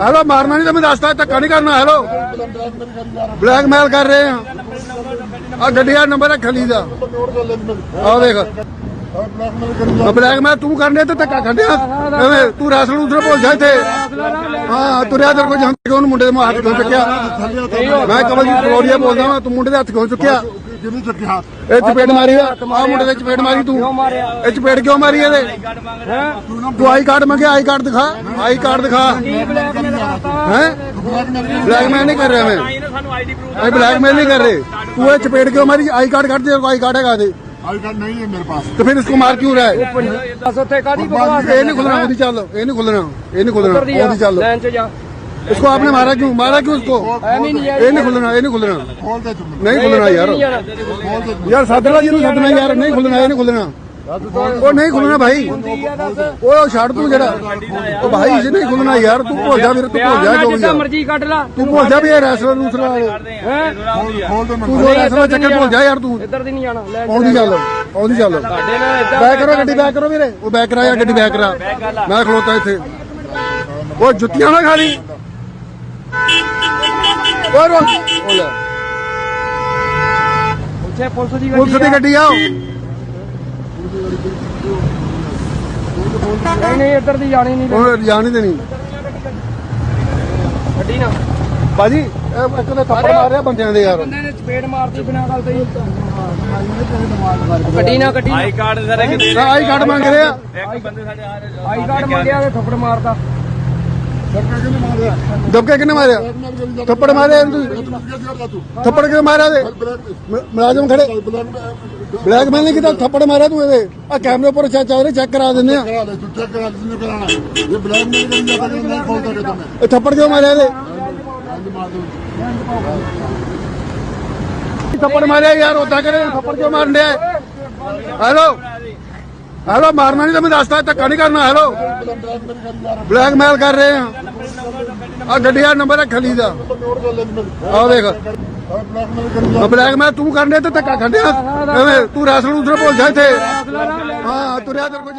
Hello, ਮਾਰਨਾ ਨਹੀਂ ਤਾਂ ਮੈਂ ਦੱਸਦਾ, ਧੱਕਾ ਨਹੀਂ ਕਰਨਾ, ਹੈਲੋ। ਬਲੈਕਮੇਲ ਕਰ ਰਹੇ ਆ। ਆ ਗੱਡੀ ਦਾ ਨੰਬਰ ਹੈ ਖਲੀ ਦਾ। ਆ ਦੇਖ। ਬਲੈਕਮੇਲ ਤੂੰ ਕਰਨੇ ਤੇ ਧੱਕਾ ਖੰਡਿਆ ਐਵੇਂ ਤੂੰ ਰਾਸਲ ਉਧਰ ਭੁੱਲ ਜਾ ਇੱਥੇ। ਹਾਂ, ਤੁਰਿਆ ਤੇਰੇ ਕੋਲ ਜਾਂਦੇ ਉਹਨੂੰ ਮੁੰਡੇ ਦੇ ਹੱਥ ਕਿਉਂ ਚੁੱਕਿਆ। ਮੈਂ ਕਮਲਜੀਤ ਫਲੋਰੀਆ ਬੋਲਦਾ ਵਾਂ, ਤੂੰ ਮੁੰਡੇ ਦੇ ਹੱਥ ਕਿਉਂ ਚੁੱਕਿਆ। ਕਿਹਨੇ ਚੱਕਿਆ ਇਹ ਚਪੇੜ ਮਾਰੀ ਆ ਆ ਮੁੰਡੇ ਦੇ ਚਪੇੜ ਮਾਰੀ ਤੂੰ ਇਹ ਚਪੇੜ ਕਿਉਂ ਮਾਰੀ ਇਹਦੇ ਤੂੰ ਆਈ ਕਾਰਡ ਮੰਗਿਆ ਆਈ ਕਾਰਡ ਦਿਖਾ ਆਈ ਕਾਰਡ ਦਿਖਾ ਹੈ ਬਲੈਕਮੇਲ ਨਹੀਂ ਕਰ ਰਿਹਾ ਮੈਂ ਸਾਨੂੰ ਆਈਡੀ ਪ੍ਰੂਫ ਅਸੀਂ ਬਲੈਕਮੇਲ ਨਹੀਂ ਕਰ ਰਹੇ ਤੂੰ ਇਹ ਚਪੇੜ ਕਿਉਂ ਮਾਰੀ ਆਈ ਕਾਰਡ ਕੱਢ ਦੇ ਆਈ ਕਾਰਡ ਹੈਗਾ ਦੇ आई कार्ड नहीं है मेरे पास तो फिर इसको मार क्यों रहा है ਬਸ ਉੱਥੇ ਕਾਦੀ ਬਕਵਾਸ ये नहीं खुलना ओदी चल ये नहीं खुलना ये नहीं खुलना ओदी चल ਲਾਈਨ 'ਚ ਜਾ इसको आपने मारा क्यों मारा क्यों उसको ਐਵੇਂ ਨਹੀਂ ਯਾਰ ये नहीं खुलना ये नहीं खुलना खोल दे तुम नहीं खुलना यार ਨਹੀਂ ਜਾਣਾ खोल दे यार सदना जी सदना यार नहीं खुलना ये नहीं खुलना ਉਹ ਨਹੀਂ ਖੁੱਲਣਾ ਭਾਈ ਉਹ ਛੱਡ ਤੂੰ ਜਿਹੜਾ ਉਹ ਭਾਈ ਜੇ ਨਹੀਂ ਖੁੱਲਣਾ ਯਾਰ ਤੂੰ ਭੁੱਲ ਜਾ ਵੀਰ ਤੂੰ ਭੁੱਲ ਜਾ ਜੋ ਵੀ ਜਿੱਦਾਂ ਆ। ਮਰਜ਼ੀ ਕੱਢ ਲਾ ਤੂੰ ਭੁੱਲ ਜਾ ਵੀ ਇਹ ਰੈਸਲਰ ਰੂਸਲਰ ਵਾਲੇ ਹੈ खोल दे मैं ਤੂੰ ਜੋ ਰੈਸਲਰ ਚੱਕਰ ਭੁੱਲ ਜਾ ਯਾਰ ਤੂੰ ਇੱਧਰ ਦੀ ਨਹੀਂ ਜਾਣਾ ਲੈ ਆਉਂਦੀ ਚੱਲ ਆਉਂਦੀ ਚੱਲ ਸਾਡੇ ਨਾਲ ਏਦਾਂ ਬੈਕ ਕਰੋ ਗੱਡੀ ਬੈਕ ਕਰੋ ਵੀਰੇ ਉਹ ਬੈਕ ਕਰਾ ਯਾਰ ਗੱਡੀ ਬੈਕ ਕਰਾ ਮੈਂ ਖਲੋਤਾ ਇੱਥੇ ਉਹ ਜੁੱਤੀਆਂ ਨਾ ਖਾ ਲਈ ਓਏ ਉਹ ਲੈ ਉੱਥੇ ਪੁਲਿਸ ਦੀ ਪੁਲਿਸ ਦੀ ਗੱਡੀ ਆ। ਨਹੀਂ ਨਹੀਂ ਇੱਧਰ ਦੀ ਜਾਣੀ ਨਹੀਂ। ਉਹ ਜਾਣ ਨਹੀਂ। ਦੇਣੀ ਗੱਡੀ ਨਾ। ਬਾਜੀ ਇਹ ਇੱਕ ਤਾਂ ਥੱਪੜ ਮਾਰ ਰਿਹਾ ਬੰਦਿਆਂ ਦੇ ਯਾਰ। ਬੰਦੇ ਨੇ ਚਪੇੜ ਮਾਰਤੀ ਬਿਨਾਂ ਗੱਲ ਤੋਂ ਹੀ। ਗੱਡੀ ਨਾ ਗੱਡੀ ਆਈ ਕਾਰਡ ਸਰ ਇੱਕ ਦੇ ਆਈ ਕਾਰਡ ਮੰਗ ਰਹੇ। ਇੱਕ ਬੰਦੇ ਸਾਡੇ ਆ ਰਹੇ ਆਈ ਕਾਰਡ ਮੰਗਿਆ ਤੇ ਥੱਪੜ ਮਾਰਤਾ। ਦਬਕੇ ਕਿੰਨੇ ਮਾਰਿਆ ਥੱਪੜ ਮਾਰਿਆ ਥੱਪੜ ਕਿਉਂ ਮਾਰਿਆ ਦੇ ਮੁਲਾਜ਼ਮ ਖੜੇ ਬਲੈਕ ਮੈਨ ਨੇ ਕਿਤਾ ਥੱਪੜ ਮਾਰਿਆ ਤੂੰ ਇਹਦੇ ਆ ਕੈਮਰੇ ਉੱਪਰ ਚੈੱਕ ਚੱਲ ਰਿਹਾ ਚੈੱਕ ਕਰਾ ਦਿੰਦੇ ਆ ਇਹ ਥੱਪੜ ਕਿਉਂ ਮਾਰਿਆ ਇਹਦੇ ਥੱਪੜ ਮਾਰਿਆ ਯਾਰ ਉਦਾਂ ਕਰੇ ਥੱਪੜ ਕਿਉਂ ਮਾਰਨ ਡਿਆ ਹੈਲੋ ਹੈਲੋ ਮਾਰਨਾ ਨਹੀਂ ਤਾਂ ਮੈਂ ਦੱਸਦਾ ਧੱਕਾ ਨਹੀਂ ਕਰਨਾ ਹੈਲੋ ਬਲੈਕਮੇਲ ਕਰ ਰਹੇ ਆ ਆ ਗੱਡੀਆਂ ਨੰਬਰ ਹੈ ਖਲੀ ਦਾ। ਆ ਦੇਖ। ਆ ਬਲੈਕ ਮੈਂ ਤੂੰ ਕਰਨੇ ਤੇ ਧੱਕਾ ਖੰਡਿਆ ਐਵੇਂ ਤੂੰ ਰੈਸਲ ਉਧਰ ਭੁੱਲ ਜਾ ਇੱਥੇ। ਹਾਂ, ਤੁਰਿਆ ਤੇਰੇ ਕੋਲ